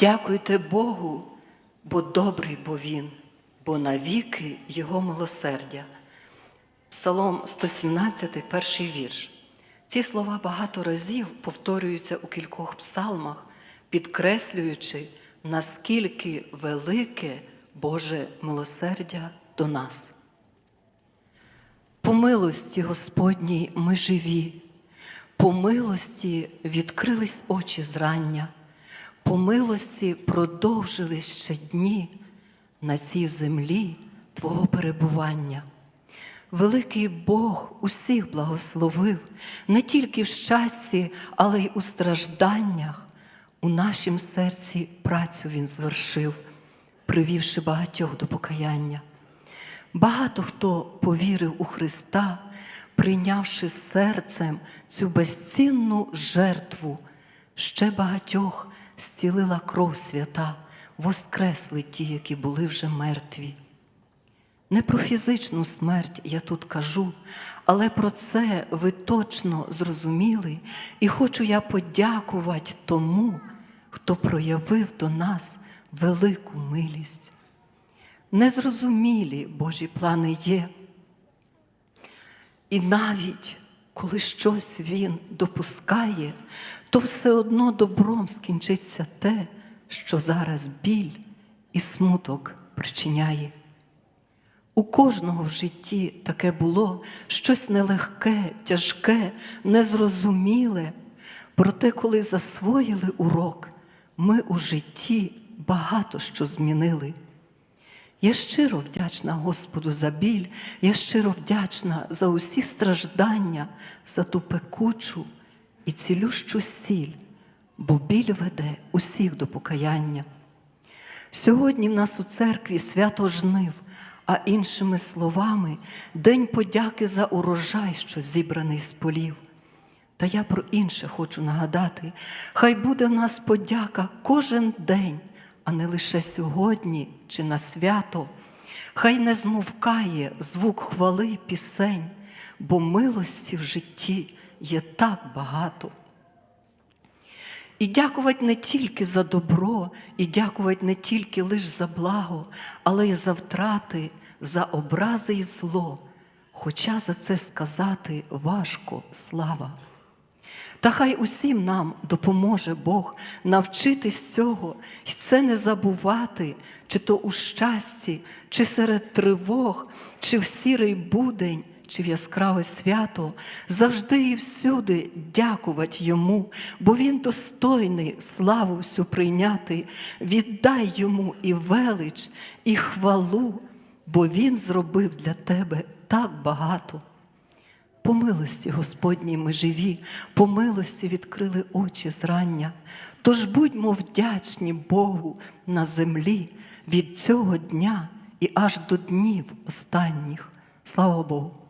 Дякуйте Богу, бо добрий бо Він, бо навіки Його милосердя. Псалом 117, перший вірш. Ці слова багато разів повторюються у кількох псалмах, підкреслюючи, наскільки велике Боже милосердя до нас. По милості Господній ми живі, по милості відкрились очі зрання, по милості продовжились ще дні на цій землі Твого перебування. Великий Бог усіх благословив не тільки в щасті, але й у стражданнях. У нашім серці працю Він звершив, привівши багатьох до покаяння. Багато хто повірив у Христа, прийнявши серцем цю безцінну жертву, ще багатьох зцілила кров свята, воскресли ті, які були вже мертві. Не про фізичну смерть я тут кажу, але про це ви точно зрозуміли, і хочу я подякувати тому, хто проявив до нас велику милість. Незрозумілі Божі плани є. І навіть коли щось Він допускає, то все одно добром скінчиться те, що зараз біль і смуток причиняє. У кожного в житті таке було щось нелегке, тяжке, незрозуміле. Проте, коли засвоїли урок, ми у житті багато що змінили. Я щиро вдячна Господу за біль, я щиро вдячна за усі страждання, за ту пекучу і цілющу сіль, бо біль веде усіх до покаяння. Сьогодні в нас у церкві свято жнив, а іншими словами, День подяки за урожай, що зібраний з полів. Та я про інше хочу нагадати: хай буде в нас подяка кожен день, а не лише сьогодні чи на свято. Хай не змовкає звук хвали пісень, бо милості в житті є так багато. І дякувати не тільки за добро, і дякувати не тільки лише за благо, але й за втрати, за образи і зло. Хоча за це сказати важко слава. Та хай усім нам допоможе Бог навчитись цього і це не забувати, чи то у щасті, чи серед тривог, чи в сірий будень, чи в яскраве свято, завжди і всюди дякувати йому, бо він достойний славу всю прийняти. Віддай йому і велич, і хвалу, бо він зробив для тебе так багато. По милості Господній ми живі, по милості відкрили очі зрання. Тож будьмо вдячні Богу на землі від цього дня і аж до днів останніх. Слава Богу!